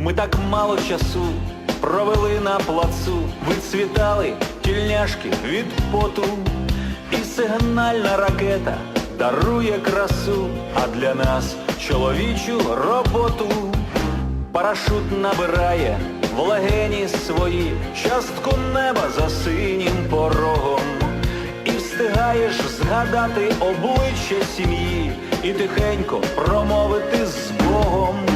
Немало часу провели на плацу, вицвітали тільняшки від поту, і сигнальна ракета дарує красу, а для нас чоловічу роботу. Парашут набирає в легені свої частку неба за синім порогом. І встигаєш згадати обличчя сім'ї і тихенько промовити з Богом.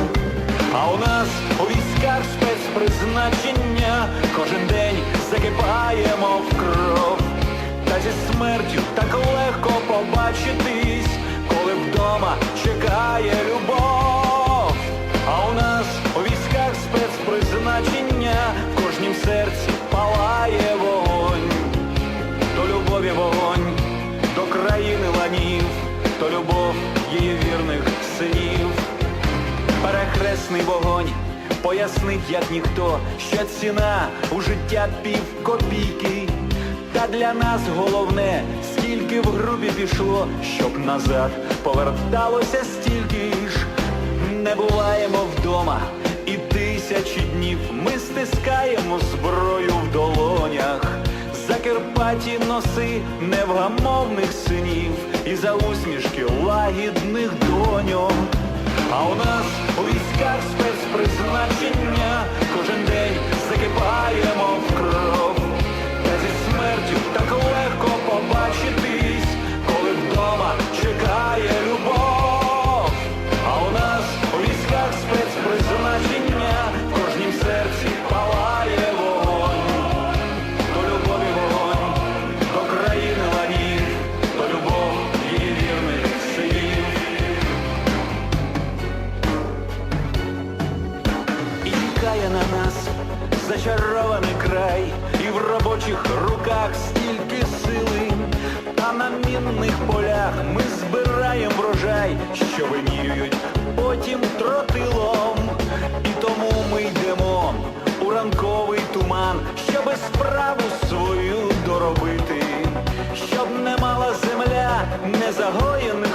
Спецпризначення кожен день закипаємо в кров. Та зі смертю так легко побачитись, коли вдома чекає любов. А у нас у військах спецпризначення в кожнім серці палає вогонь. До любові вогонь, до країни ланів, то любов її вірних синів. Перехресний вогонь пояснить, як ніхто, що ціна у життя пів копійки. Та для нас головне, скільки в грубі пішло, щоб назад поверталося стільки ж. Не буваємо вдома, і тисячі днів ми стискаємо зброю в долонях. Закарпаті носи невгамовних синів і за усмішки лагідних доньок. А у нас у військах спецпризначення кожен день чекає на нас. Зачарований край, і в робочих руках стільки сили, а на мінних полях ми збираємо врожай, що вимірюють потім тротилом. І тому ми йдемо у ранковий туман, щоби справу свою доробити, щоб не мала земля незагоєних